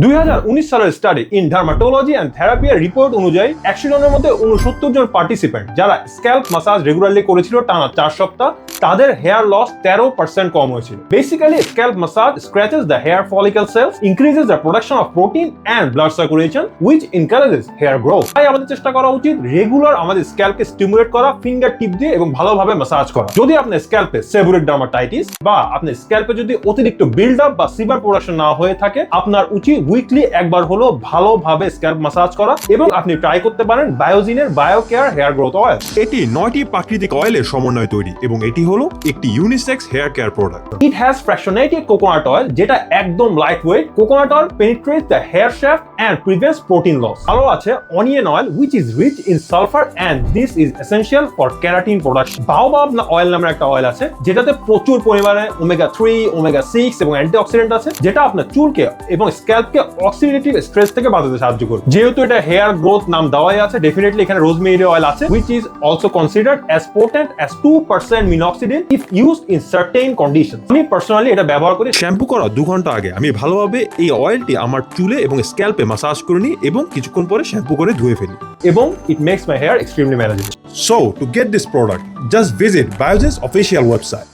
দুই হাজার উনিশ সালের study in dermatology and therapy এর রিপোর্ট অনুযায়ী একশো জনের মধ্যে উনসত্তর জন পার্টিসিপেন্ট যারা স্ক্যাল্প মাসাজ রেগুলারলি করেছিল টানা চার সপ্তাহ, তাদের হেয়ার লস তেরো পার্সেন্ট কম হয়েছিল। Basically scalp massage scratches the hair follicle cells increases the production of protein and blood circulation which encourages hair growth তাই আমাদের চেষ্টা করা উচিত রেগুলার আমাদের স্ক্যাল্পকে স্টিমুলেট করা ফিঙ্গার টিপ দিয়ে এবং ভালোভাবে মাসাজ করা। যদি আপনার স্ক্যাল্পে সেবুরেট ডার্মাটাইটিস বা আপনার স্ক্যাল্পে যদি অতিরিক্ত বিল্ড আপ বা সিবার প্রোডাকশন না হয়ে থাকে, আপনার উচিত উইকলি একবার হলো ভালোভাবে স্ক্যাল্প মাসাজ করা এবং আপনি ট্রাই করতে পারেন বায়োজিনের bio care hair growth oil এটি নয়টি প্রাকৃতিক অয়েলের সমন্বয় তৈরি এবং এটি হলো একটি unisex hair care product it has fractionated coconut oil যেটা একদম light weight coconut oil penetrates the hair shaft and prevents protein loss আরও আছে onion oil which is rich in sulfur and this is essential for keratin production baobab না oil নামের একটা oil আছে যেটাতে প্রচুর পরিমাণে ওমেগা থ্রি ওমেগা সিক্স এবং অ্যান্টিঅক্সিডেন্ট আছে যেটা আপনার চুলকে এবং স্ক্যাল্পকে অক্সিডেটিভ স্ট্রেস থেকে বাঁচাতে সাহায্য করবে। যেহেতু এটা হেয়ার গ্রোথ নাম দেওয়াই আছে ডেফিনেটলি এখানে রোজমেরি অয়েল আছে which is also considered as potent as two percent minoxidil if use in certain condition আমি পার্সোনালি এটা ব্যবহার করি। শ্যাম্পু করা দু ঘণ্টা আগে। আমি ভালোভাবে এই অয়েলটি আমার চুলে এবং স্ক্যাল্পে মাসাজ করে নিই এবং কিছুক্ষণ পরে শ্যাম্পু করে ধুয়ে ফেলি। এবং it makes my hair extremely manageable so to get this product just visit বায়োজেস official website